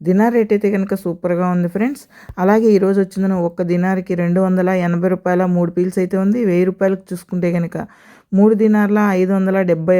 Dinar rate అయితే కనుక సూపర్గా ఉంది ఫ్రెండ్స్. అలాగే ఈరోజు వచ్చిందిన ఒక్క దినార్కి రెండు వందల ఎనభై రూపాయల మూడు పీల్స్ అయితే ఉంది. వెయ్యి రూపాయలకు చూసుకుంటే కనుక మూడు దినార్ల ఐదు వందల డెబ్బై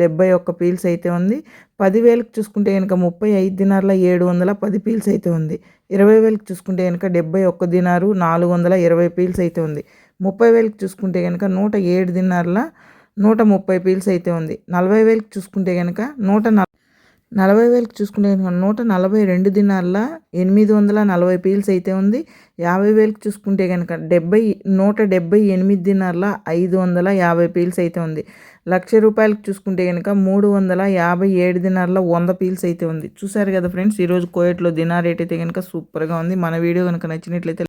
డెబ్బై ఒక్క పీల్స్ అయితే ఉంది. పదివేలకు చూసుకుంటే కనుక ముప్పై ఐదు దినార్ల ఏడు వందల పది పీల్స్ అయితే ఉంది. ఇరవై వేలకు చూసుకుంటే కనుక డెబ్బై ఒక్క దినారు నాలుగు వందల ఇరవై పీల్స్ అయితే ఉంది. ముప్పై వేలకు చూసుకుంటే కనుక నూట ఏడు దినార్ల నూట ముప్పై పీల్స్ అయితే ఉంది. నలభై వేలకు చూసుకుంటే కనుక నూట నలభై నలభై వేలకు చూసుకుంటే నూట నలభై రెండు దినాల్లో ఎనిమిది వందల నలభై పీల్స్ అయితే ఉంది. యాభై వేలకు చూసుకుంటే కనుక డెబ్బై నూట డెబ్బై ఎనిమిది దినాల్లో ఐదు వందల యాభై పీల్స్ అయితే ఉంది. లక్ష రూపాయలకు చూసుకుంటే కనుక మూడు వందల యాభై ఏడు దినాల్లో వంద పీల్స్ అయితే ఉంది. చూసారు కదా ఫ్రెండ్స్ ఈరోజు కోయట్లో దినార్ రేట్ అయితే కనుక సూపర్గా ఉంది. మన వీడియో కనుక నచ్చినట్లయితే